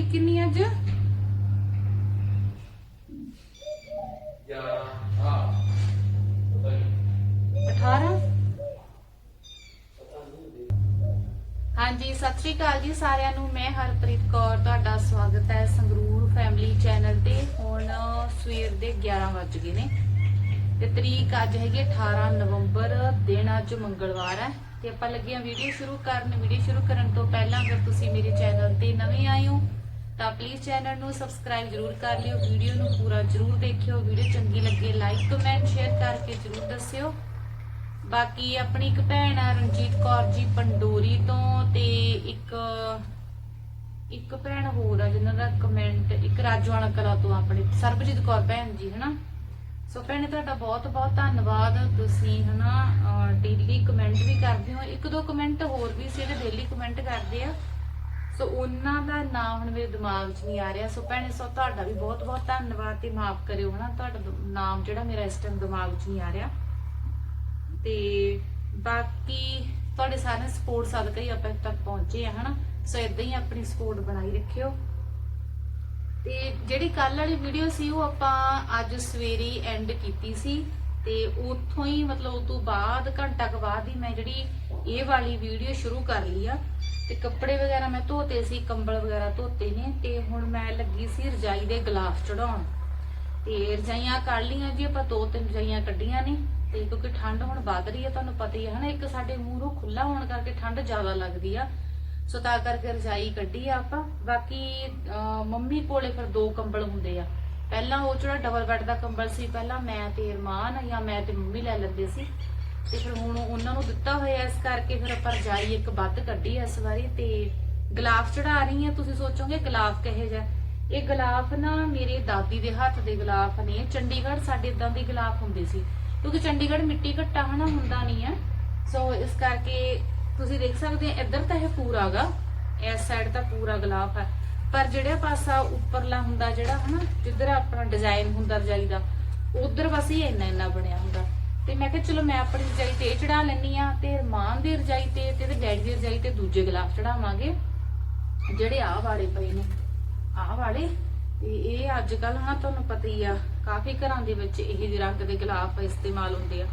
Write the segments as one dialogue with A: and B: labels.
A: ਤਰੀਕ ਕਿੰਨੀ ਅੱਜ?
B: ਜਾਂ ਆ ਪਤਾ ਨਹੀਂ।
A: 18 ਹਾਂਜੀ ਸਤਿ ਸ਼੍ਰੀ ਅਕਾਲ ਜੀ ਸਾਰਿਆਂ ਨੂੰ। ਮੈਂ ਹਰਪ੍ਰੀਤ ਕੌਰ ਤੁਹਾਡਾ ਸਵਾਗਤ ਹੈ ਸੰਗਰੂਰ ਫੈਮਿਲੀ ਚੈਨਲ ਤੇ। ਹੁਣ ਸਵੇਰ ਦੇ 11 ਵੱਜ ਗਏ ਨੇ ਤੇ ਤਰੀਕ ਅੱਜ ਹੈਗੀ 18 ਨਵੰਬਰ ਦਿਨ ਅੱਜ ਮੰਗਲਵਾਰ ਹੈ। ਤੇ ਆਪਾਂ ਲੱਗੇ ਆ ਵੀਡੀਓ ਸ਼ੁਰੂ ਕਰਨ। ਵੀਡੀਓ ਸ਼ੁਰੂ ਕਰਨ ਤੋਂ ਪਹਿਲਾਂ ਅਗਰ ਤੁਸੀਂ ਮੇਰੇ ਚੈਨਲ ਤੇ ਨਵੇਂ ਆਏ ਹੋ ਤਾਂ ਪਲੀਜ਼ ਚੈਨਲ ਨੂੰ ਸਬਸਕ੍ਰਾਈਬ ਜਰੂਰ ਕਰ ਲਿਓ ਵੀਡੀਓ ਨੂੰ ਪੂਰਾ ਜਰੂਰ ਦੇਖਿਓ ਵੀਡੀਓ ਚੰਗੀ ਲੱਗੇ ਲਾਈਕ ਕਮੈਂਟ ਸ਼ੇਅਰ ਕਰਕੇ ਜਰੂਰ ਦੱਸਿਓ। ਬਾਕੀ ਆਪਣੀ ਇੱਕ ਭੈਣ ਆ, ਰਣਜੀਤ ਕੌਰ ਜੀ ਪੰਡੋਰੀ ਤੋਂ ਤੇ ਇੱਕ ਇੱਕ ਭੈਣ ਹੋਰ ਆ ਜਿਨ੍ਹਾਂ ਦਾ ਕਮੈਂਟ ਇੱਕ ਰਾਜਵਾਨਾ ਕਲਾ ਤੋਂ ਆਪਣੇ, ਸਰਬਜੀਤ ਕੌਰ ਭੈਣ ਜੀ, ਹਨਾ? ਸੋ ਭੈਣੇ, ਤੁਹਾਡਾ ਬਹੁਤ ਬਹੁਤ ਧੰਨਵਾਦ। ਤੁਸੀਂ, ਹਨਾ ਡੇਲੀ ਕਮੈਂਟ ਵੀ ਕਰਦੇ ਹੋ। ਇੱਕ ਦੋ ਕਮੈਂਟ ਹੋਰ ਵੀ ਸੀ ਜਿਹੜੇ ਡੇਲੀ ਕਮੈਂਟ ਕਰਦੇ ਆ। ਸੋ ਉਹਨਾਂ ਦਾ ਨਾਮ ਹੁਣ ਮੇਰੇ ਦਿਮਾਗ 'ਚ ਨਹੀਂ ਆ ਰਿਹਾ। ਸੋ ਭੈਣੇ, ਸੋ ਤੁਹਾਡਾ ਵੀ ਬਹੁਤ ਬਹੁਤ ਧੰਨਵਾਦ ਤੇ ਮਾਫ ਕਰਿਓ ਹਨਾ। ਤੁਹਾਡਾ ਨਾਮ ਜਿਹੜਾ ਮੇਰਾ ਇਸ ਟਾਈਮ ਦਿਮਾਗ 'ਚ ਨਹੀਂ ਆ ਰਿਹਾ। ਤੇ ਬਾਕੀ ਤੁਹਾਡੇ ਸਾਰਿਆਂ ਸਪੋਰਟ ਸਦਕਾ ਹੀ ਆਪਾਂ ਤੱਕ ਪਹੁੰਚੇ ਆ ਹਨਾ। ਸੋ ਇਦਾਂ ਹੀ ਆਪਣੀ ਸਪੋਰਟ ਬਣਾਈ ਰੱਖਿਓ। ਤੇ ਜਿਹੜੀ ਕੱਲ ਵਾਲੀ ਵੀਡੀਓ ਸੀ, ਉਹ ਆਪਾਂ ਅੱਜ ਸਵੇਰੇ ਐਂਡ ਕੀਤੀ ਸੀ। ਤੇ ਉੱਥੋਂ ਹੀ ਮਤਲਬ ਉਸ ਤੋਂ ਬਾਅਦ ਘੰਟਾ ਕੁ ਬਾਅਦ ਹੀ ਮੈਂ ਜਿਹੜੀ ਇਹ ਵਾਲੀ ਵੀਡੀਓ ਸ਼ੁਰੂ ਕਰ ਲਈ ਆ। ਤੇ ਕੱਪੜੇ ਵਗੈਰਾ ਮੈਂ ਧੋਤੇ ਸੀ ਕੰਬਲ ਵਗੈਰਾ ਧੋਤੇ ਨੇ ਤੇ ਹੁਣ ਮੈਂ ਲੱਗੀ ਸੀ ਰਜਾਈ ਦੇ ਗਲਾਫ ਚੜਾਉਣ। ਤੇ ਰਜਾਈਆਂ ਕੱਢ ਲੀਆਂ ਜੀ ਆਪਾਂ ਦੋ ਤਿੰਨ ਰਜਾਈਆਂ ਕੱਢੀਆਂ ਨੇ ਤੇ ਕਿਉਂਕਿ ਠੰਡ ਹੁਣ ਵੱਧ ਰਹੀ ਹੈ ਤੁਹਾਨੂੰ ਪਤਾ ਹੀ ਹੈ ਹਨਾ ਇੱਕ ਸਾਡੇ ਮੂੰਹੋਂ ਖੁੱਲਾ ਹੋਣ ਕਰਕੇ ਠੰਡ ਜ਼ਿਆਦਾ ਲੱਗਦੀ ਆ। ਸੋ ਤਾਂ ਕਰਕੇ ਰਜਾਈ ਕੱਢੀ ਆ ਆਪਾਂ। ਬਾਕੀ ਅਹ, ਮੰਮੀ ਕੋਲੇ ਫਿਰ ਦੋ ਕੰਬਲ ਹੁੰਦੇ ਆ। ਪਹਿਲਾਂ ਉਹ ਜਿਹੜਾ ਡਬਲ ਬੈੱਡ ਦਾ ਕੰਬਲ ਸੀ ਪਹਿਲਾਂ ਮੈਂ ਤੇ ਅਰਮਾਨ ਜਾਂ ਮੈਂ ਤੇ ਮੰਮੀ ਲੈ ਲੈਂਦੇ ਸੀ। ਤੇ ਫਿਰ ਹੁਣ ਉਹਨਾਂ ਨੂੰ ਦਿੱਤਾ ਹੋਇਆ ਇਸ ਕਰਕੇ ਫਿਰ ਆਪਾਂ ਰਜਾਈ ਇੱਕ ਵੱਧ ਕੱਢੀ ਇਸ ਵਾਰੀ ਤੇ ਗਲਾਫ ਚੜਾ ਰਹੀ ਆ ਤੁਸੀਂ ਸੋਚੋਗੇ ਗਲਾਫ ਕਹੇ ਜਾ ਇਹ ਗਲਾਫ ਨਾ ਮੇਰੇ ਦਾਦੀ ਦੇ ਹੱਥ ਦੇ ਗਲਾਫ ਨੇ। ਚੰਡੀਗੜ੍ਹ ਸਾਡੇ ਇਦਾਂ ਦੇ ਗਲਾਫ ਹੁੰਦੇ ਸੀ। ਕਿਉਂਕਿ ਚੰਡੀਗੜ੍ਹ ਮਿੱਟੀ ਘੱਟਾ ਹਨਾ, ਹੁੰਦਾ ਨਹੀਂ ਆ ਸੋ ਇਸ ਕਰਕੇ ਤੁਸੀਂ ਦੇਖ ਸਕਦੇ ਆ ਇੱਧਰ ਤਾਂ ਇਹ ਪੂਰਾਗਾ। ਇਸ ਸਾਈਡ ਤਾਂ ਪੂਰਾ ਗਲਾਫ ਹੈ। ਪਰ ਜਿਹੜਾ ਪਾਸਾ ਉੱਪਰਲਾ ਹੁੰਦਾ ਜਿਹੜਾ ਹਨਾ, ਜਿੱਧਰ ਆਪਣਾ ਡਿਜ਼ਾਈਨ ਹੁੰਦਾ ਰਜਾਈ ਦਾ, ਉਧਰ ਬਸ ਹੀ ਇੰਨਾ ਇੰਨਾ ਬਣਿਆ ਹੁੰਦਾ। ਤੇ ਮੈਂ ਕਿਹਾ ਚਲੋ ਮੈਂ ਆਪਣੀ ਰਜਾਈ ਤੇ ਇਹ ਚੜਾ ਲੈਣੀ ਆ ਤੇ ਰਮਾਨ ਦੀ ਰਜਾਈ ਤੇ ਤੇ ਡੈਡੀ ਦੀ ਰਜਾਈ ਤੇ ਦੂਜੇ ਗਲਾਫ ਚੜਾਵਾਂਗੇ। ਜਿਹੜੇ ਆਹ ਵਾਲੇ ਪਏ ਨੇ, ਆਹ ਵਾਲੇ, ਤੇ ਇਹ ਅੱਜ ਕੱਲ ਹਨਾ ਤੁਹਾਨੂੰ ਪਤਾ ਹੀ ਆ, ਕਾਫੀ ਘਰਾਂ ਦੇ ਵਿੱਚ ਇਹ ਜਿਹੇ ਰੰਗ ਦੇ ਗਲਾਫ ਇਸਤੇਮਾਲ ਹੁੰਦੇ ਆ।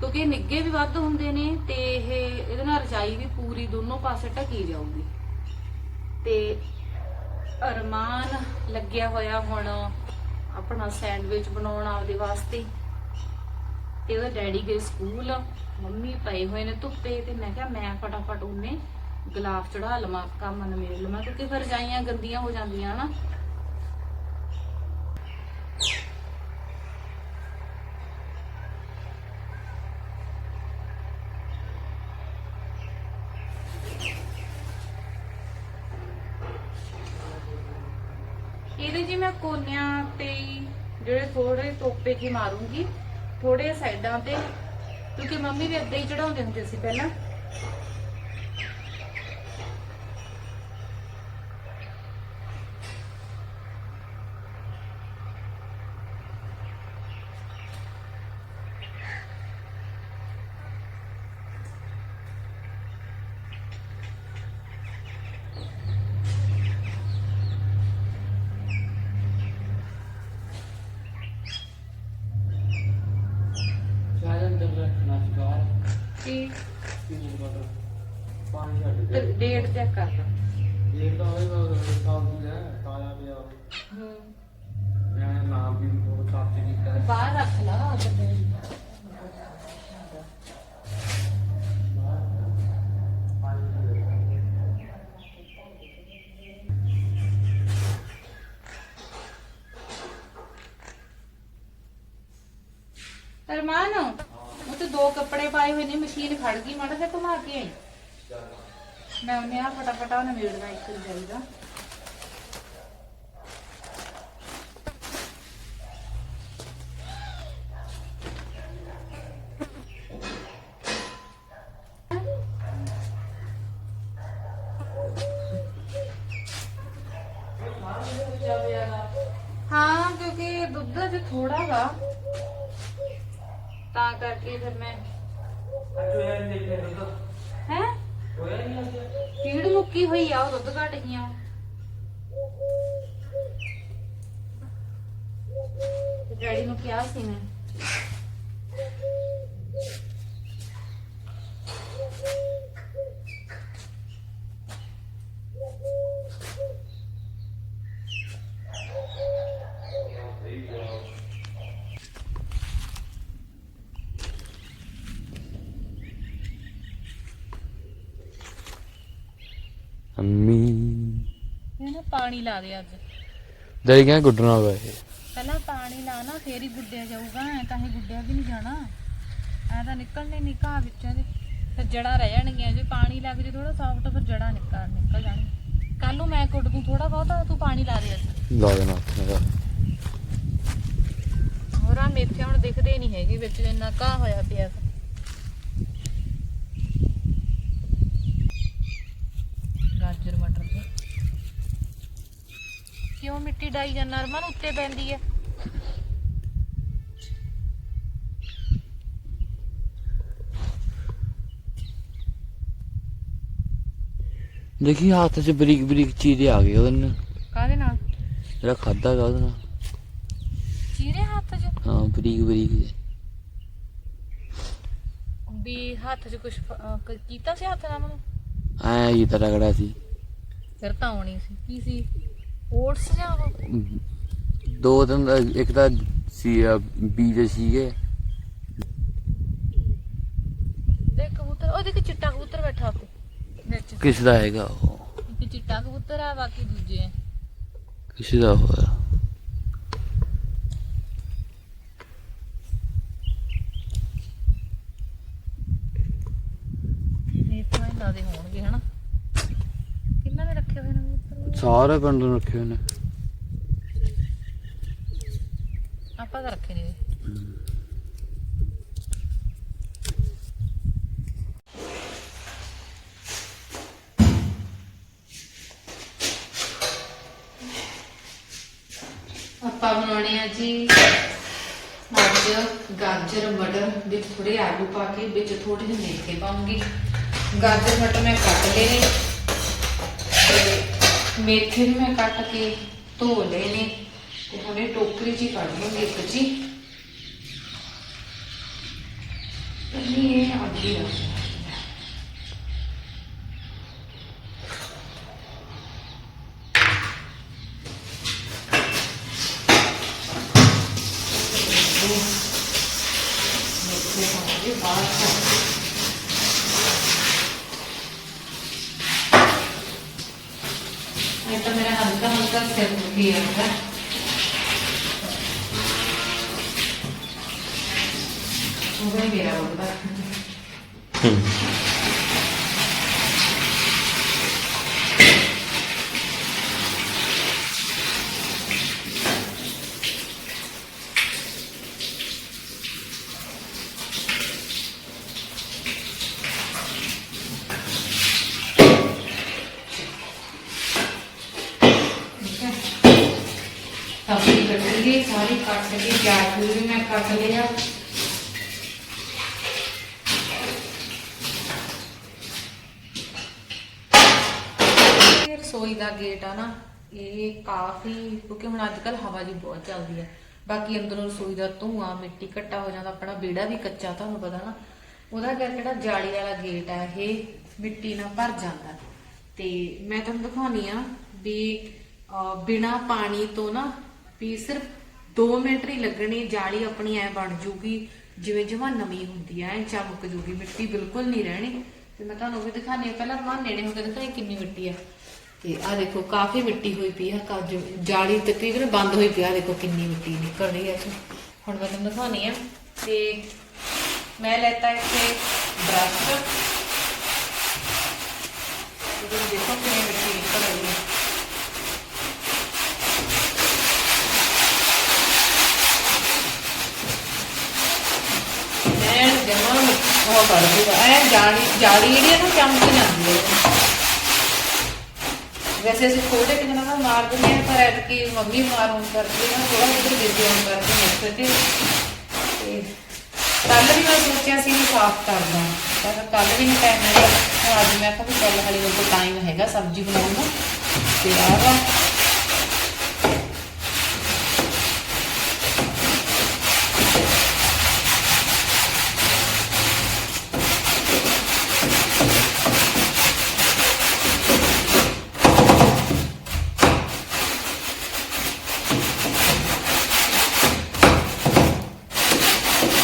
A: ਕਿਉਂਕਿ ਇਹ ਨਿੱਗੇ ਵੀ ਵੱਧ ਹੁੰਦੇ ਨੇ ਤੇ ਇਹ, ਇਹਦੇ ਨਾਲ ਰਜਾਈ ਵੀ ਪੂਰੀ ਦੋਨੋਂ ਪਾਸੇ ਢਕੀ ਜਾਊਗੀ। ਤੇ ਅਰਮਾਨ ਲੱਗਿਆ ਹੋਇਆ ਹੁਣ ਆਪਣਾ ਸੈਂਡਵਿਚ ਬਣਾਉਣ ਆਪਦੇ ਵਾਸਤੇ। ਤੇ ਉਹਦਾ ਡੈਡੀ ਗਏ ਸਕੂਲ, ਮੰਮੀ ਪਏ ਹੋਏ ਨੇ ਧੁੱਪੇ ਤੇ ਮੈਂ ਕਿਹਾ ਮੈਂ ਫਟਾਫਟ ਉਹਨੇ ਗੁਲਾਬ ਚੜਾ ਲਵਾਂ ਕੰਮ ਨਮੇੜ ਲਵਾਂ, ਕਿਉਂਕਿ ਫਿਰ ਰਜਾਈਆਂ ਗੰਦੀਆਂ ਹੋ ਜਾਂਦੀਆਂ ਨਾ। ਇਹਦੇ ਜੀ ਮੈਂ ਕੋਨਿਆਂ ਤੇ ਜਿਹੜੇ ਥੋੜੇ ਤੋਪੇ ਜੀ ਮਾਰੂੰਗੀ। ਥੋੜੇ ਸਾਈਡਾਂ ਤੇ ਕਿਉਂਕਿ ਮੰਮੀ ਵੀ ਏਦਾਂ ਹੀ ਚੜਾਉਂਦੇ ਹੁੰਦੇ ਸੀ ਪਹਿਲਾਂ
B: ਸ਼ਾਇਦ ਅੰਦਰ ਰੱਖਣਾ ਸ਼ਿਕਾਰ
A: ਕਿ
B: ਕੀ ਮਤਲਬ ਪਾਣੀ ਛੱਡ
A: ਤੇ ਡੇਟ ਚੈੱਕ ਕਰ ਲਾ
B: ਇਹ ਤਾਂ ਹੋਈ ਉਹ ਸਾਲ ਦੀ ਹੈ ਤਾਇਆ ਪਿਆ।
A: ਹੂੰ।
B: ਮੈਂ ਨਾਮ ਵੀ ਉਹ ਸਾਫ਼ ਕੀਤਾ ਹੈ।
A: ਬਾਹਰ ਰੱਖ ਲਾ ਕਿਤੇ ਅਰਮਾਨ ਉਹ ਤੇ ਦੋ ਕੱਪੜੇ ਪਾਏ ਹੋਏ ਨੇ ਮਸ਼ੀਨ ਖੜ ਗਈ ਮਾੜਾ ਜਿਹਾ ਘੁਮਾ ਕੇ ਆਈ। ਮੈਂ ਉਹਨੇ ਆ ਫਟਾਫਟ ਉਹਨੇ ਮੇੜਨਾ ਇੱਕ ਜਾਈਦਾ ਹਾਂ ਕਿਉਂਕਿ ਦੁੱਧ ਅਜੇ ਥੋੜਾ ਵਾ ਤਾਂ ਕਰਕੇ ਫਿਰ ਮੈਂ
B: ਅੱਜ ਹੋਇਆ ਨਹੀਂ ਦੇਖੇ ਦੁੱਧ
A: ਹੈ
B: ਹੋਇਆ ਨਹੀਂ ਅੱਜ
A: ਪੀੜ ਮੁੱਕੀ ਹੋਈ ਆ, ਉਹ ਦੁੱਧ ਘਟ ਗਈਆਂ। ਡੈਡੀ ਨੂੰ ਕਿਹਾ ਸੀ ਮੈਂ
C: ਅੰਮੀ
A: ਇਹ ਨਾ ਪਾਣੀ ਲਾ ਦੇ ਅੱਜ।
C: ਡੈਡੀ ਕਹਿੰਦਾ ਗੁੱਡਣਾ ਹੋਗਾ ਇਹ।
A: ਪਹਿਲਾਂ ਪਾਣੀ ਲਾ ਨਾ ਫੇਰ ਹੀ ਗੁੱਡਿਆ ਜਾਊਗਾ ਐ ਤਾਂ ਹੀ ਗੁੱਡਿਆ ਵੀ ਨਹੀਂ ਜਾਣਾ। ਐ ਤਾਂ ਨਿਕਲਣੇ ਨਹੀਂ ਘਾਹ ਵਿੱਚੋਂ ਦੇ ਫਿਰ ਜੜਾ ਰਹਿ ਜਾਣਗੀਆਂ ਜੇ ਪਾਣੀ ਲੱਗ ਜੇ ਥੋੜਾ ਸੌਫਟ ਫਿਰ ਜੜਾ ਨਿਕਲ ਨਿਕਲ ਜਾਣੀ। ਕੱਲ ਨੂੰ ਮੈਂ ਕੁੱਟ ਦੂੰ ਥੋੜਾ ਬਹੁਤਾ ਤੂੰ ਪਾਣੀ ਲਾ ਦੇ ਅੱਜ।
C: ਲਾ ਦੇਣਾ ਦਾ
A: ਹੋਰ ਆ ਮੇਥੇ ਹੁਣ ਦਿਖਦੇ ਨਹੀਂ ਹੈਗੇ ਵਿੱਚ ਇੰਨਾ ਘਾਹ ਹੋਇਆ ਪਿਆ ਗਾਜਰ ਮਟਰ ਦੇ ਕਿਉਂ ਮਿੱਟੀ ਡਾਈ ਜਾਂ ਨਰਮਨ ਉੱਤੇ ਪੈਂਦੀ ਹੈ।
C: ਦੇਖੀ ਹੱਥ 'ਚ ਬਰੀਕ ਬਰੀਕ ਚੀਰੇ ਆ ਗਏ ਉਹਦੇ ਨਾਲ।
A: ਕਾਹਦੇ ਨਾਲ?
C: ਜਿਹੜਾ ਖਾਦਾ ਗਾ ਉਹਦੇ ਨਾਲ।
A: ਚੀਰੇ ਹੱਥ 'ਚ?
C: ਹਾਂ ਬਰੀਕ ਬਰੀਕ।
A: ਵੀ ਹੱਥ 'ਚ ਕੁਝ ਕੀਤਾ ਸੀ ਹੱਥ ਨਾਲ ਮੈਨੂੰ
C: ਐਂ ਹੀ ਤਾਂ ਰਗੜਾ ਸੀ।
A: ਫਿਰ ਤਾਂ ਆਉਣੀ ਸੀ। ਕੀ ਸੀ? ਓਟਸ ਜਾਂ ਉਹ?
C: ਦੋ ਦਿਨ ਦਾ- ਇੱਕ ਤਾਂ ਸੀ ਅਹ, ਬੀਜ ਸੀਗੇ।
A: ਦੇਖ ਕਬੂਤਰ ਉਹ ਦੇਖ ਚਿੱਟਾ ਕਬੂਤਰ ਬੈਠਾ ਉੱਤੇ ਵਿੱਚ।
C: ਕਿਸ ਦਾ ਹੈਗਾ ਉਹ?
A: ਇੱਕ ਚਿੱਟਾ ਕਬੂਤਰ ਆ ਬਾਕੀ ਦੂਜੇ ਆ।
C: ਕਿਸੇ ਦਾ ਹੋਇਆ
A: ਇਹ ਤਾਂ ਇਹਨਾਂ ਦੇ ਹੋਣਗੇ ਹਨਾ ਕਿੰਨਾ ਦੇ ਰੱਖੇ ਹੋਏ ਨੇ ਕਬੂਤਰ
C: ਸਾਰੇ ਪਿੰਡ ਨੂੰ ਰੱਖੇ ਹੋਏ ਨੇ।
A: ਆਪਾਂ ਤਾਂ ਰੱਖੇ ਨਹੀਂ ਆਪਾਂ ਬਣਾਉਣੇ ਆ ਜੀ ਅੱਜ ਗਾਜਰ ਮਟਰ ਵਿੱਚ ਥੋੜੇ ਆਲੂ ਪਾ ਕੇ ਵਿੱਚ ਥੋੜੇ ਜਿਹੇ ਮੇਥੇ ਪਾਉਂਗੀ। ਗਾਜਰ ਮਟਰ ਮੈਂ ਕੱਟ ਲਏ ਨੇ। ਮੇਥੇ ਵੀ ਮੈਂ ਕੱਟ ਕੇ ਧੋ ਲਏ ਨੇ ਤੇ ਹੁਣ ਟੋਕਰੀ 'ਚ ਹੀ ਕੱਢ ਲਵਾਂਗੀ ਇੱਕ 'ਚ ਹੀ ਨਹੀਂ ਇਹ ਅੱਗੇ ਰੱਖ ਮੇਥੇ ਪਾਉਂਗੇ ਬਾਅਦ 'ਚ ਇਹ ਤਾਂ ਮੇਰਾ ਹਲਕਾ ਹਲਕਾ ਸਿਰ ਦੁਖੀ ਜਾਂਦਾ ਉਹ ਵੀ ਮੇਰਾ ਹੁੰਦਾ ਠੀਕ ਹੈ ਸਬਜ਼ੀ ਕੱਟੀਏ ਸਾਰੀ ਕੱਟ ਕੇ ਪਿਆਜ਼ ਵੀ ਮੈਂ ਕੱਟ ਲਿਆ ਇਹ ਰਸੋਈ ਦਾ ਗੇਟ ਆ ਨਾ ਇਹ ਕਾਫੀ ਕਿਉਂਕਿ ਹੁਣ ਅੱਜ ਕੱਲ ਹਵਾ ਜੀ ਬਹੁਤ ਚੱਲਦੀ ਹੈ ਬਾਕੀ ਅੰਦਰੋਂ ਰਸੋਈ ਦਾ ਧੂਆਂ ਮਿੱਟੀ ਘੱਟਾ ਹੋ ਜਾਂਦਾ ਆਪਣਾ ਵਿਹੜਾ ਵੀ ਕੱਚਾ ਤੁਹਾਨੂੰ ਪਤਾ ਨਾ। ਉਹਦਾ ਕਰਕੇ ਜਿਹੜਾ ਜਾਲੀ ਵਾਲਾ ਗੇਟ ਆ ਇਹ ਮਿੱਟੀ ਨਾਲ ਭਰ ਜਾਂਦਾ। ਤੇ ਮੈਂ ਤੁਹਾਨੂੰ ਦਿਖਾਉਣੀ ਆ ਵੀ ਅਹ, ਬਿਨਾਂ ਪਾਣੀ ਤੋਂ ਨਾ ਵੀ ਸਿਰਫ 2 ਮਿੰਟ ਹੀ ਲੱਗਣੇ ਜਾਲੀ ਆਪਣੀ ਐ ਬਣ ਜੂਗੀ ਜਿਵੇਂ ਜਮਾ ਨਵੀਂ ਹੁੰਦੀ ਐ ਐਂ ਚਮਕ ਜੂਗੀ ਮਿੱਟੀ ਬਿਲਕੁਲ ਨਹੀਂ ਰਹਿਣੀ। ਤੇ ਮੈਂ ਤੁਹਾਨੂੰ ਵੀ ਦਿਖਾਣੀ ਆ ਪਹਿਲਾਂ ਮਾਂ ਨੇੜੇ ਹੋ ਕੇ ਦਿਖਾਈ ਕਿੰਨੀ ਮਿੱਟੀ ਆ। ਤੇ ਆ ਦੇਖੋ, ਕਾਫੀ ਮਿੱਟੀ ਹੋਈ ਪਈ ਆ ਕਾਜ ਜਾਲੀ ਤਕਰੀਬਨ ਬੰਦ ਹੋਈ ਪਈ ਆ ਦੇਖੋ ਕਿੰਨੀ ਮਿੱਟੀ ਨਿਕਲ ਰਹੀ ਹੈ ਹੁਣ ਮੈਂ ਤੁਹਾਨੂੰ ਦਿਖਾਉਣੀ ਆ ਤੇ ਮੈਂ ਲੈਤਾ ਇੱਥੇ ਬ੍ਰਸ਼। ਇਹਦੇ ਦੇਖੋ ਕਿੰਨੀ ਮਿੱਟੀ ਨਿਕਲ ਰਹੀ ਹੈ। ਮੈਂ ਉਹ ਕਰ ਦੂਗਾ ਐ ਜਾਲੀ ਜਾਲੀ ਜਿਹੜੀ ਹੈ ਨਾ ਚਮਕ ਜਾਂਦੀ ਹੈ। ਵੈਸੇ ਅਸੀਂ ਛੋਟੇ ਕਿੰਨਾ ਨਾ ਮਾਰ ਦਿੰਦੇ ਆ ਪਰ ਐਤਕੀ ਮੰਮੀ ਮਾਰ ਹੋਣ ਕਰਕੇ ਨਾ ਥੋੜਾ ਉਧਰ ਬਿਜ਼ੀ ਹੋਣ ਕਰਕੇ ਮਿਕਸ ਤੇ ਤੇ ਕੱਲ ਵੀ ਮੈਂ ਸੋਚਿਆ ਸੀ ਵੀ ਸਾਫ਼ ਕਰਦਾ ਪਰ ਕੱਲ ਵੀ ਨਹੀਂ ਟਾਈਮ ਮਿਲਿਆ। ਅੱਜ ਮੈਂ ਕਿਹਾ ਵੀ ਕੱਲ ਹਾਲੇ ਮੇਰੇ ਕੋਲ ਟਾਈਮ ਹੈਗਾ ਸਬਜ਼ੀ ਬਣਾਉਣ ਦਾ ਤੇ ਆਹ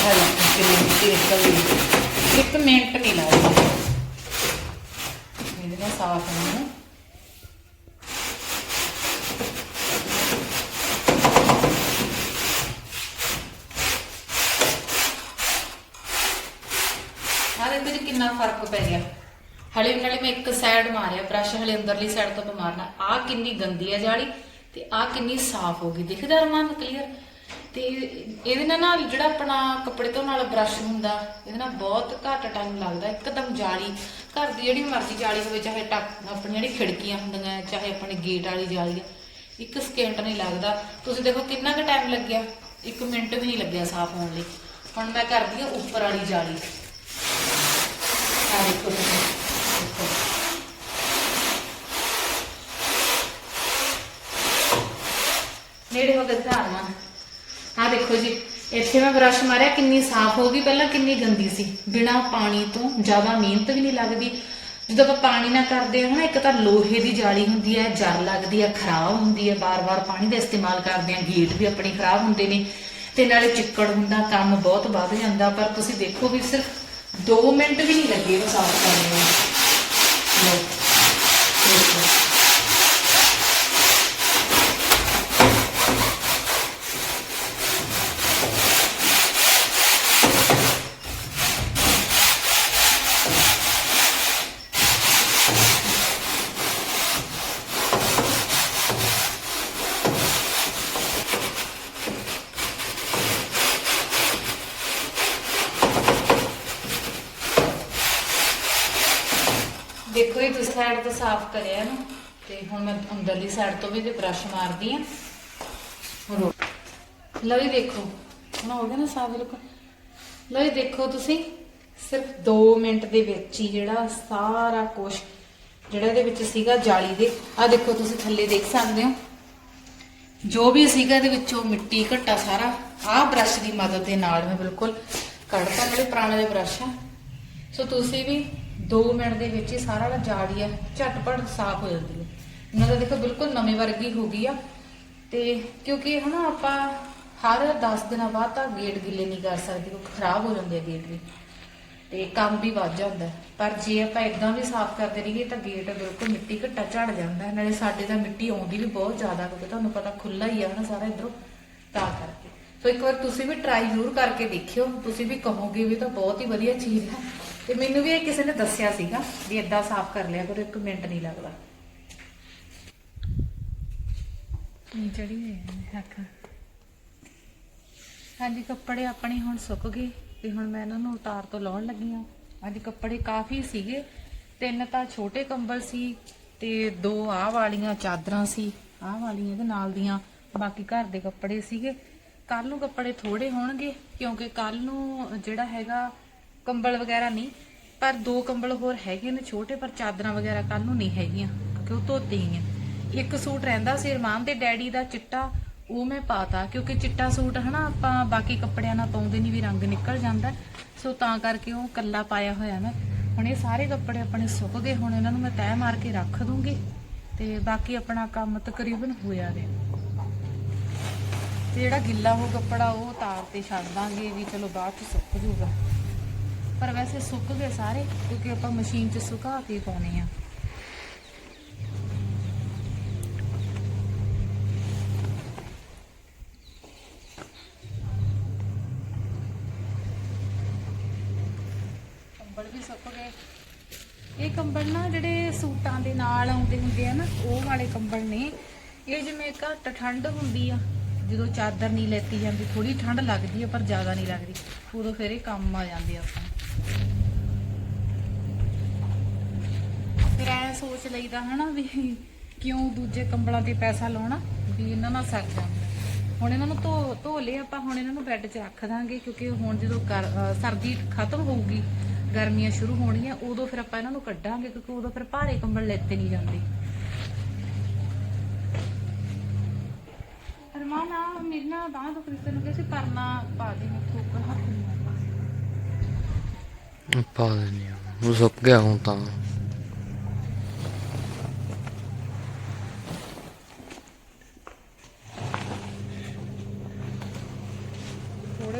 A: ਵਾ ਕਿੰਨੀ ਮਿੱਟੀ ਨਿਕਲਦੀ ਇੱਕ ਮਿੰਟ ਨਹੀਂ ਲੱਗਦਾ ਇਹਦੇ ਨਾਲ ਸਾਫ਼ ਹੋਣਾ ਨਾ ਆਹ ਕਿੰਨਾ ਫ਼ਰਕ ਪੈ ਗਿਆ? ਹਲੇ ਨਾਲੇ ਮੈਂ ਇੱਕ ਸਾਈਡ ਮਾਰਿਆ ਬ੍ਰਸ਼ ਹਲੇ ਅੰਦਰਲੀ ਸਾਈਡ ਤੋਂ ਮਾਰਨਾ। ਆ ਕਿੰਨੀ ਗੰਦੀ ਹੈ ਜਾਲੀ ਤੇ ਆ ਕਿੰਨੀ ਸਾਫ਼ ਹੋ ਗਈ। ਦਿਖਦਾ ਰਮਾਨ ਕਲੀਅਰ ਤੇ ਇਹਦੇ ਨਾਲ ਨਾ ਜਿਹੜਾ ਆਪਣਾ ਕੱਪੜੇ ਧੋਣ ਵਾਲਾ ਬ੍ਰਸ਼ ਹੁੰਦਾ, ਇਹਦੇ ਨਾਲ ਬਹੁਤ ਘੱਟ ਟਾਈਮ ਲੱਗਦਾ, ਇੱਕਦਮ ਜਾਲੀ। ਘਰ ਦੀ ਜਿਹੜੀ ਮਰਜ਼ੀ ਜਾਲੀ ਹੋਵੇ, ਚਾਹੇ ਟੱਕ ਆਪਣੀ ਜਿਹੜੀ ਖਿੜਕੀਆਂ ਹੁੰਦੀਆਂ, ਚਾਹੇ ਆਪਣੇ ਗੇਟ ਵਾਲੀ ਜਾਲੀ ਆ ਇੱਕ ਸਕਿੰਟ ਨਹੀਂ ਲੱਗਦਾ। ਤੁਸੀਂ ਦੇਖੋ ਕਿੰਨਾ ਕੁ ਟਾਈਮ ਲੱਗਿਆ? ਇੱਕ ਮਿੰਟ ਵੀ ਨਹੀਂ ਲੱਗਿਆ ਸਾਫ਼ ਹੋਣ ਲਈ। ਹੁਣ ਮੈਂ ਕਰਦੀ ਹਾਂ ਉੱਪਰ ਵਾਲੀ ਜਾਲੀ। ਆ ਦੇਖੋ ਤੁਸੀਂ। ਨੇੜੇ ਹੋ ਕੇ ਧਾਰਨਾ ਆ ਦੇਖੋ ਜੀ, ਇੱਥੇ ਮੈਂ ਬ੍ਰਸ਼ ਮਾਰਿਆ, ਕਿੰਨੀ ਸਾਫ਼ ਹੋ ਗਈ। ਪਹਿਲਾਂ ਕਿੰਨੀ ਗੰਦੀ ਸੀ। ਬਿਨਾ ਪਾਣੀ ਤੋਂ ਜ਼ਿਆਦਾ ਮਿਹਨਤ ਵੀ ਨਹੀਂ ਲੱਗਦੀ। ਜਦੋਂ ਆਪਾਂ ਪਾਣੀ ਨਾ ਕਰਦੇ ਹਾਂ ਨਾ, ਇੱਕ ਤਾਂ ਲੋਹੇ ਦੀ ਜਾਲੀ ਹੁੰਦੀ ਹੈ ਜਰ ਲੱਗਦੀ ਹੈ, ਖਰਾਬ ਹੁੰਦੀ ਹੈ। ਬਾਰ-ਬਾਰ ਪਾਣੀ ਦਾ ਇਸਤੇਮਾਲ ਕਰਦੇ ਹਾਂ, ਗੇਟ ਵੀ ਆਪਣੇ ਖਰਾਬ ਹੁੰਦੇ ਨੇ। ਤੇ ਨਾਲੇ ਚਿੱਕੜ ਹੁੰਦਾ, ਕੰਮ ਬਹੁਤ ਵੱਧ ਜਾਂਦਾ। ਪਰ ਤੁਸੀਂ ਦੇਖੋ ਵੀ ਸਿਰਫ 2 ਮਿੰਟ ਵੀ ਨਹੀਂ ਲੱਗੇ ਉਹ ਸਾਫ਼ ਕਰਨ ਨੂੰ। ਲਓ ਦੇਖੋ ਦੇਖੋ ਸਾਈਡ ਤੋਂ ਸਾਫ਼ ਕਰਿਆ ਨਾ ਤੇ ਹੁਣ ਮੈਂ ਅੰਦਰਲੀ ਸਾਈਡ ਤੋਂ ਵੀ ਤੇ ਬ੍ਰਸ਼ ਮਾਰਦੀ ਆ ਲਓ ਜੀ ਦੇਖੋ, ਹੁਣ ਹੋ ਗਿਆ ਨਾ ਸਾਫ਼ ਬਿਲਕੁਲ। ਲਓ ਜੀ ਦੇਖੋ ਤੁਸੀਂ, ਸਿਰਫ 2 ਮਿੰਟ ਦੇ ਵਿੱਚ ਹੀ ਜਿਹੜਾ ਸਾਰਾ ਕੁਝ ਜਿਹੜਾ ਇਹਦੇ ਵਿੱਚ ਸੀਗਾ ਜਾਲੀ ਦੇ ਆ ਦੇਖੋ ਤੁਸੀਂ ਥੱਲੇ ਦੇਖ ਸਕਦੇ ਹੋ। ਜੋ ਵੀ ਸੀਗਾ ਇਹਦੇ ਵਿੱਚੋਂ ਮਿੱਟੀ ਘੱਟਾ ਸਾਰਾ, ਆਹ ਬ੍ਰਸ਼ ਦੀ ਮਦਦ ਦੇ ਨਾਲ ਮੈਂ ਬਿਲਕੁਲ ਕੱਢਤਾ ਜਿਹੜੇ ਪੁਰਾਣੇ ਦੇ ਬ੍ਰਸ਼ ਆ। ਸੋ ਤੁਸੀਂ ਵੀ 2 ਮਿੰਟ ਦੇ ਵਿੱਚ ਹੀ ਸਾਰਾ ਜਿਹੜਾ ਜਾੜੀ ਆ ਝਟਪਟ ਸਾਫ਼ ਹੋ ਜਾਂਦੀ ਹੈ। ਇਹਨਾਂ ਦਾ ਦੇਖੋ ਬਿਲਕੁਲ ਨਵੇਂ ਵਰਗੀ ਹੋ ਗਈ ਆ। ਤੇ ਕਿਉਂਕਿ ਹਨਾ ਆਪਾਂ ਹਰ 10 ਦਿਨਾਂ ਬਾਅਦ ਤਾਂ ਗੇਟ ਗਿੱਲੇ ਨਹੀਂ ਕਰ ਸਕਦੇ, ਕਿਉਂਕਿ ਖਰਾਬ ਹੋ ਜਾਂਦੇ ਆ ਗੇਟ ਵੀ। ਤੇ ਕੰਮ ਵੀ ਵੱਧ ਜਾਂਦਾ ਪਰ ਜੇ ਆਪਾਂ ਇਦਾਂ ਵੀ ਸਾਫ਼ ਕਰਦੇ ਰਹੀਏ ਤਾਂ ਗੇਟ ਬਿਲਕੁਲ ਮਿੱਟੀ ਘੱਟਾ ਝੜ ਜਾਂਦਾ ਨਾਲੇ ਸਾਡੇ ਤਾਂ ਮਿੱਟੀ ਆਉਂਦੀ ਵੀ ਬਹੁਤ ਜ਼ਿਆਦਾ, ਕਿਉਂਕਿ ਤੁਹਾਨੂੰ ਪਤਾ ਖੁੱਲਾ ਹੀ ਆ ਨਾ ਸਾਰਾ ਇਧਰੋਂ, ਤਾਂ ਕਰਕੇ। ਸੋ ਇੱਕ ਵਾਰ ਤੁਸੀਂ ਵੀ ਟਰਾਈ ਜ਼ਰੂਰ ਕਰਕੇ ਦੇਖਿਓ। ਤੁਸੀਂ ਵੀ ਕਹੋਗੇ ਵੀ ਤਾਂ ਬਹੁਤ ਹੀ ਵਧੀਆ ਚੀਜ਼ ਹੈ। ਤੇ ਮੈਨੂੰ ਵੀ ਇਹ ਕਿਸੇ ਨੇ ਦੱਸਿਆ ਸੀਗਾ ਵੀ ਇਦਾਂ ਸਾਫ਼ ਕਰ ਲਿਆ ਕਰੋ, ਇੱਕ ਮਿੰਟ ਨਹੀਂ ਲੱਗਦਾ। ਚੜੀ ਹੈ ਹੱਕ ਹਾਂਜੀ, ਕੱਪੜੇ ਆਪਣੇ ਹੁਣ ਸੁੱਕ ਗਏ ਤੇ ਹੁਣ ਮੈਂ ਇਹਨਾਂ ਨੂੰ ਉਤਾਰ ਤੋਂ ਲਾਉਣ ਲੱਗੀ ਆ ਅੱਜ ਕੱਪੜੇ ਕਾਫੀ ਸੀਗੇ, ਤਿੰਨ ਤਾਂ ਛੋਟੇ ਕੰਬਲ ਸੀ ਤੇ ਦੋ ਆਹ ਵਾਲੀਆਂ ਚਾਦਰਾਂ ਸੀ, ਆਹ ਵਾਲੀਆਂ ਇਹਦੇ ਨਾਲ ਦੀਆਂ, ਬਾਕੀ ਘਰ ਦੇ ਕੱਪੜੇ ਸੀਗੇ। ਕੱਲ ਨੂੰ ਕੱਪੜੇ ਥੋੜੇ ਹੋਣਗੇ ਕਿਉਂਕਿ ਕੱਲ ਨੂੰ ਜਿਹੜਾ ਹੈਗਾ ਕੰਬਲ ਵਗੈਰਾ ਨਹੀਂ, ਪਰ ਦੋ ਕੰਬਲ ਹੋਰ ਹੈਗੇ ਨੇ ਛੋਟੇ, ਪਰ ਚਾਦਰਾਂ ਵਗੈਰਾ ਕੱਲ ਨੂੰ ਨਹੀਂ ਹੈਗੀਆਂ ਕਿਉਂਕਿ ਉਹ ਧੋਤੀ ਗਈਆਂ ਇੱਕ ਸੂਟ ਰਹਿੰਦਾ ਸੀ ਰਮਾਨ ਦੇ ਡੈਡੀ ਦਾ ਚਿੱਟਾ, ਉਹ ਮੈਂ ਪਾਤਾ, ਕਿਉਂਕਿ ਚਿੱਟਾ ਸੂਟ ਹਨਾ ਆਪਾਂ ਬਾਕੀ ਕੱਪੜਿਆਂ ਨਾਲ ਪਾਉਂਦੇ ਨਹੀਂ ਵੀ ਰੰਗ ਨਿਕਲ ਜਾਂਦਾ। ਸੋ ਤਾਂ ਕਰਕੇ ਉਹ ਕੱਲਾ ਪਾਇਆ ਹੋਇਆ ਮੈਂ। ਹੁਣ ਇਹ ਸਾਰੇ ਕੱਪੜੇ ਆਪਣੇ ਸੁੱਕ ਗਏ, ਹੁਣ ਇਹਨਾਂ ਨੂੰ ਮੈਂ ਤੈਅ ਮਾਰ ਕੇ ਰੱਖ ਦੂੰਗੀ, ਤੇ ਬਾਕੀ ਆਪਣਾ ਕੰਮ ਤਕਰੀਬਨ ਹੋਇਆ ਰਿਹਾ ਤੇ ਜਿਹੜਾ ਗਿੱਲਾ ਹੋ ਕੱਪੜਾ ਉਹ ਤਾਰ ਤੇ ਛੱਡ ਦਾਂਗੇ, ਵੀ ਚਲੋ ਬਾਅਦ ਚ ਸੁੱਕ ਜੂਗਾ। ਪਰ ਵੈਸੇ ਸੁੱਕ ਗਏ ਸਾਰੇ, ਕਿਉਂਕਿ ਆਪਾਂ ਮਸ਼ੀਨ 'ਚ ਸੁਕਾ ਕੇ ਪਾਉਣੇ ਆ। ਕੰਬਲ ਵੀ ਸੁੱਕ ਗਏ। ਇਹ ਕੰਬਲ ਨਾ ਜਿਹੜੇ ਸੂਟਾਂ ਦੇ ਨਾਲ ਆਉਂਦੇ ਹੁੰਦੇ ਆ ਨਾ, ਉਹ ਵਾਲੇ ਕੰਬਲ ਨੇ। ਇਹ ਜਿਵੇਂ ਘੱਟ ਠੰਡ ਹੁੰਦੀ ਆ, ਜਦੋਂ ਚਾਦਰ ਨਹੀਂ ਲੈਤੀ ਜਾਂਦੀ ਥੋੜੀ ਠੰਡ ਲੱਗਦੀ ਆ, ਪਰ ਜ਼ਿਆਦਾ ਨਹੀਂ ਲੱਗਦੀ। ਉਦੋਂ ਫਿਰ ਇਹ ਕੰਮ ਆ ਜਾਂਦੇ ਆ ਆਪਾਂ ਨੂੰ। ਫਿਰ ਐ ਲਈਦਾ ਹਨਾ ਵੀ ਕਿਉਂ ਦੂਜੇ ਕੰਬਲਾਂ ਤੇ ਪੈਸਾ ਲਾਉਣਾ, ਵੀ ਇਹਨਾਂ ਨਾਲ ਸਰ ਜਾਂਦਾ। ਹੁਣ ਇਹਨਾਂ ਨੂੰ ਧੋ ਧੋ ਲਏ ਆਪਾਂ, ਹੁਣ ਇਹਨਾਂ ਨੂੰ ਬੈੱਡ 'ਚ ਰੱਖ ਦਾਂਗੇ, ਕਿਉਂਕਿ ਹੁਣ ਜਦੋਂ ਸਰਦੀ ਖਤਮ ਹੋਊਗੀ, ਗਰਮੀਆਂ ਸ਼ੁਰੂ ਹੋਣੀਆਂ ਉਦੋਂ ਫਿਰ ਆਪਾਂ ਇਹਨਾਂ ਨੂੰ ਕੱਢਾਂਗੇ, ਕਿਉਂਕਿ ਉਦੋਂ ਫਿਰ ਭਾਰੇ ਕੰਬਲ ਲੈਤੇ ਨਹੀਂ ਜਾਂਦੇ। ਅਰਮਾਨ ਆ ਮੇਰੇ ਨਾਲ ਬਾਂਹ ਤੋਂ ਕ੍ਰਿਸਟਨ ਨੂੰ ਕਿਸੇ ਪਰਨਾ ਪਾ ਦੇ ਮੈਥੋਂ ਹੱਥ ਨਹੀਂ
C: ਪਾ ਦਿੰਦੇ ਆ। ਉਹ ਸੁੱਕ ਗਿਆ ਹੁਣ ਤਾਂ।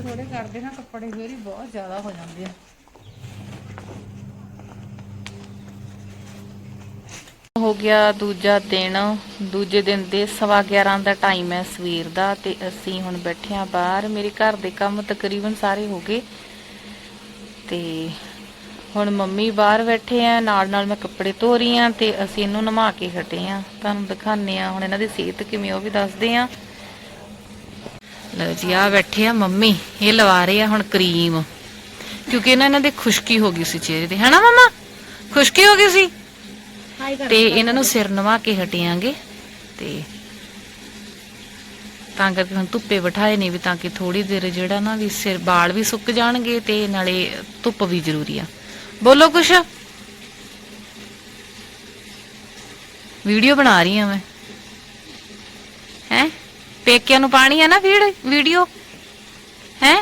A: ਥੋੜੇ ਥੋੜੇ ਕਰਦੇ ਨਾ ਕੱਪੜੇ ਫੇਰ ਹੀ ਬਹੁਤ ਜ਼ਿਆਦਾ ਹੋ ਜਾਂਦੇ ਆ। ਹੋ ਗਿਆ ਦੂਜਾ ਦਿਨ, ਦੂਜੇ ਦਿਨ ਦੇ ਸਵਾ 11 ਦਾ ਟਾਈਮ ਹੈ ਸਵੇਰ ਦਾ ਤੇ ਅਸੀਂ ਹੁਣ ਬੈਠੇ ਆ ਬਾਹਰ। ਮੇਰੇ ਘਰ ਦੇ ਕੰਮ ਤਕਰੀਬਨ ਸਾਰੇ ਹੋ ਗਏ ਤੇ ਹੁਣ ਮੰਮੀ ਬਾਹਰ ਬੈਠੇ ਆ, ਨਾਲ ਨਾਲ ਮੈਂ ਕੱਪੜੇ ਧੋ ਰਹੀ ਆ ਤੇ ਅਸੀਂ ਇਹਨੂੰ ਨਵਾ ਕੇ ਹਟੇ ਆ ਤੁਹਾਨੂੰ ਦਿਖਾਉਂਦੇ ਆ ਹੁਣ ਇਹਨਾਂ ਦੀ ਸਿਹਤ ਕਿਵੇਂ ਉਹ ਵੀ ਦੱਸਦੇ ਆ ਲਓ ਜੀ ਆ ਬੈਠੇ ਆ ਮੰਮੀ ਇਹ ਲਵਾ ਰਹੇ ਆ ਹੁਣ ਕਰੀਮ। ਕਿਉਂਕਿ ਇਹਨਾਂ ਇਹਨਾਂ ਦੇ ਖੁਸ਼ਕੀ ਹੋ ਗਈ ਸੀ ਚਿਹਰੇ ਤੇ। ਹੈਨਾ ਮਮਾ? ਖੁਸ਼ਕੀ ਹੋ ਗਈ ਸੀ? ਤੇ ਇਹਨਾਂ ਨੂੰ ਸਿਰ ਨਵਾ ਕੇ ਹਟਿਆਂਗੇ ਤੇ ਤਾਂ ਕਰਕੇ ਹੁਣ ਧੁੱਪੇ ਬਿਠਾਏ ਨੇ ਵੀ ਤਾਂ ਕਿ ਥੋੜੀ ਦੇਰ ਜਿਹੜਾ ਨਾ ਵੀ ਸਿਰ ਵਾਲ ਵੀ ਸੁੱਕ ਜਾਣਗੇ ਤੇ ਨਾਲੇ ਧੁੱਪ ਵੀ ਜ਼ਰੂਰੀ ਆ। ਬੋਲੋ ਕੁਛ। ਵੀਡੀਓ ਬਣਾ ਰਹੀ ਆ ਮੈਂ। ਪੇਕਿਆਂ ਨੂੰ ਪਾਣੀ ਆ ਨਾ ਵੀਡੀਓ? ਹੈ?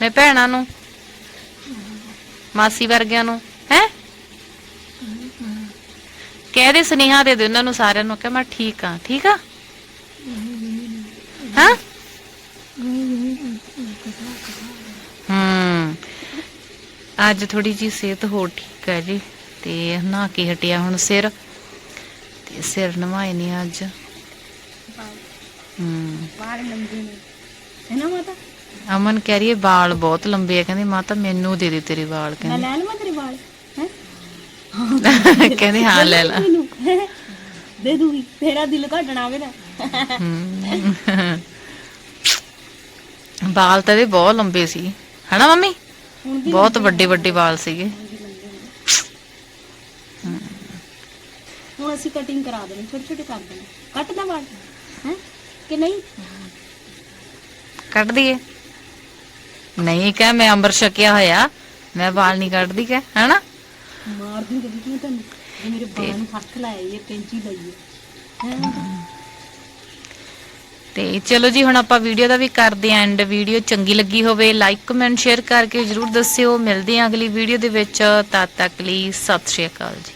A: ਮੈਂ ਭੈਣਾਂ ਨੂੰ, ਮਾਸੀ ਵਰਗਿਆਂ ਨੂੰ, ਹੈ? ਕਹਿ ਦੇ ਸੁਨੇਹਾ ਦੇ ਦੇ ਉਹਨਾਂ ਨੂੰ ਸਾਰਿਆਂ ਨੂੰ ਕਿ ਮੈਂ ਠੀਕ ਆ ਠੀਕ ਆ? ਹਾਂ? ਹੂੰ, ਅੱਜ ਥੋੜੀ ਜੀ ਸਿਹਤ ਹੋਰ ਠੀਕ ਹੈ ਜੀ, ਤੇ ਨਹਾ ਕੇ ਹਟਿਆ ਹੁਣ ਸਿਰ, ਤੇ ਸਿਰ ਨਵਾਏ ਨਹੀਂ ਅੱਜ।
D: ਬਾਹਰ ਲੰਬੇ ਨੇ। ਹੈ ਨਾ ਮਾਤਾ?
A: ਅਮਨ ਕਹਿ ਰਹੀ ਹੈ ਵਾਲ ਬਹੁਤ ਲੰਬੇ ਆ। ਕਹਿੰਦੀ ਮਾਤਾ ਮੈਨੂੰ ਦੇ ਦੇ ਤੇਰੇ ਵਾਲ
D: ਮੈਂ
A: ਕਹਿੰਦੀ।
D: ਲੈ ਲਵਾਂ ਤੇਰੇ ਵਾਲ ਹੈ?
A: ਕਹਿੰਦੀ ਹਾਂ ਲੈ ਲੈ।
D: ਮੈਨੂੰ ਦੇ ਦੂਗੀ। ਤੇਰਾ ਦਿਲ ਘਟਣਾ ਵੇ ਨਾ।
A: ਵਾਲ ਤਾਂ ਇਹਦੇ ਬਹੁਤ ਲੰਬੇ ਸੀ। ਹਨਾ ਮੰਮੀ?
D: ਹੁਣ ਵੀ
A: ਬਹੁਤ ਵੱਡੇ ਵੱਡੇ ਵਾਲ ਸੀਗੇ।
D: ਹੁਣ ਅਸੀਂ ਕਟਿੰਗ ਕਰਾ ਦੇਣੀ ਛੋਟੇ ਛੋਟੇ ਕਰ ਦੇਣੇ। ਕੱਟ ਦਾ ਵਾਲ ਹੈ? ਕਿ ਨਹੀਂ?
A: ਕੱਢ ਦਈਏ। ਨਹੀਂ ਕਹਿ ਮੈਂ ਅੰਬਰ ਛਕਿਆ ਹੋਇਆ। ਮੈਂ ਵਾਲ ਨਹੀਂ ਕੱਢਦੀ ਕਹਿ ਹਨਾ?
D: ਮਾਰ ਕਿਉਂ ਤੈਨੂੰ ਇਹ ਮੇਰੇ ਬਾਲਾਂ ਨੂੰ ਹੱਥ ਲਾਇਆ ਇਹ ਕੈਂਚੀ ਲਾਈ ਹੈ।
A: ਤੇ ਚਲੋ ਜੀ ਹੁਣ ਆਪਾਂ ਵੀਡੀਓ ਦਾ ਵੀ ਕਰਦੇ ਆਂ ਐਂਡ ਵੀਡੀਓ ਚੰਗੀ ਲੱਗੀ ਹੋਵੇ ਲਾਈਕ ਕਮੈਂਟ ਸ਼ੇਅਰ ਕਰਕੇ ਜਰੂਰ ਦੱਸਿਓ। ਮਿਲਦੇ ਆਂ ਅਗਲੀ ਵੀਡੀਓ ਦੇ ਵਿੱਚ। ਤਦ ਤੱਕ ਲਈ ਸਤਿ ਸ਼੍ਰੀ ਅਕਾਲ ਜੀ।